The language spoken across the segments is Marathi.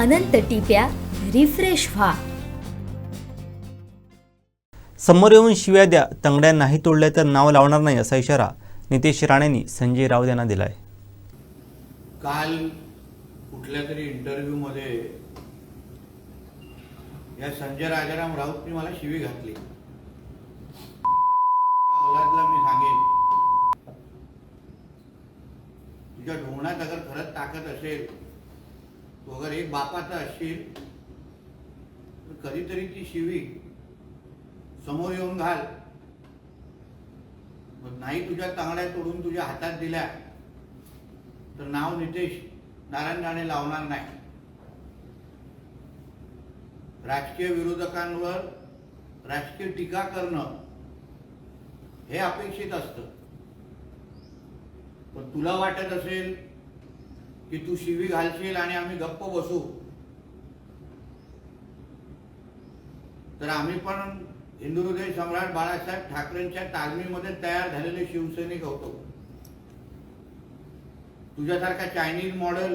अनंत टिप्या रिफ्रेश व्हा. समोर येऊन शिव्या द्या तंगड्या नाही तोडल्या तर नाव लावणार नाही असा इशारा नितेश राणेंनी संजय राऊत यांना दिलाय. काल कुठल्या तरी इंटरव्ह्यूमध्ये या संजय राजाराम राऊतनी मला शिवी घातली. औलादला मी सांगेन तुझ्या ढोंगणात अगर खरंच ताकद असेल वगैरे बापाचा असशील तर कधीतरी ती शिवी समोर येऊन घाल. मग नाही तुझ्या तांगड्या तोडून तुझ्या हातात दिल्या तर नाव नितेश नारायण राणे लावणार नाही. राजकीय विरोधकांवर राजकीय टीका करणं हे अपेक्षित असतं. पण तुला वाटत असेल की तू शिवी घालशील आणि आम्ही गप्प बसू. तर आम्ही पण हिंदू हृदय सम्राट बाळासाहेब ठाकरेंच्या तालमीमध्ये तयार झालेले शिवसैनिक होतो. तुझ्यासारखा चायनीज मॉडेल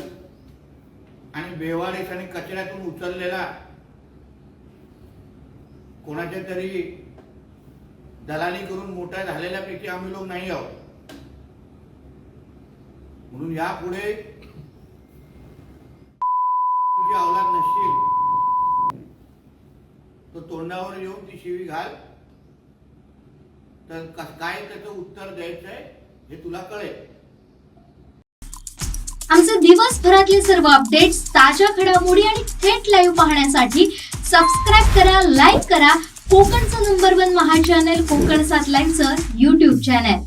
आणि बेवारीस आणि कचऱ्यातून उचललेला कोणाच्या तरी दलाली करून मोठ्या झालेल्यापैकी आम्ही लोक नाही आहोत. म्हणून यापुढे तो तोंडावर येऊन ती शिवी घाल. तर काय त्याचं उत्तर द्यायचंय हे तुला कळेल. आमचे दिवसभरातले सर्व अपडेट्स ताज्या घडामोडी आणि थेट लाईव्ह पाहण्यासाठी सबस्क्राईब करा लाईक करा. कोकणचं नंबर वन महा चॅनल कोकण सात लाईनचं युट्यूब चॅनल